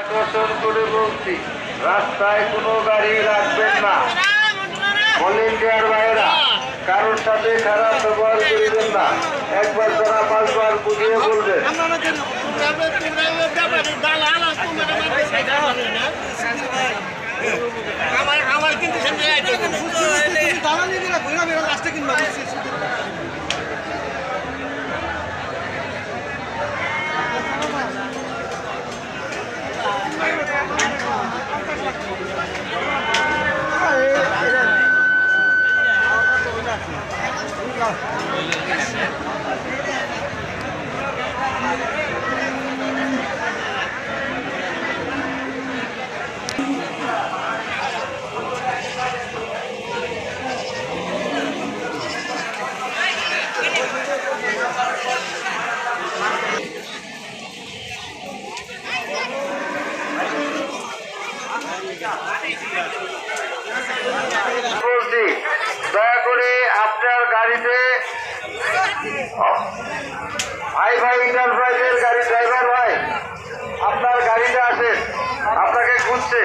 আকর্ষণ করে বলছি, রাস্তায় কোনো গাড়ি রাখবেন না। ভলেন্টিয়ার ভাইয়েরা কারোর সাথে খারাপ ব্যবহার করিবেন না। একবার তারা পাঁচবার বুঝিয়ে বলবেন আমার কিন্তু সামনে বলছি বলছি দয়া করে আপনার গাড়িতে, ভাই ভাই ইন্টারপ্রাইজের গাড়ির ড্রাইভার ভাই, আপনার গাড়িতে আসেন, আপনাকে খুঁজছে।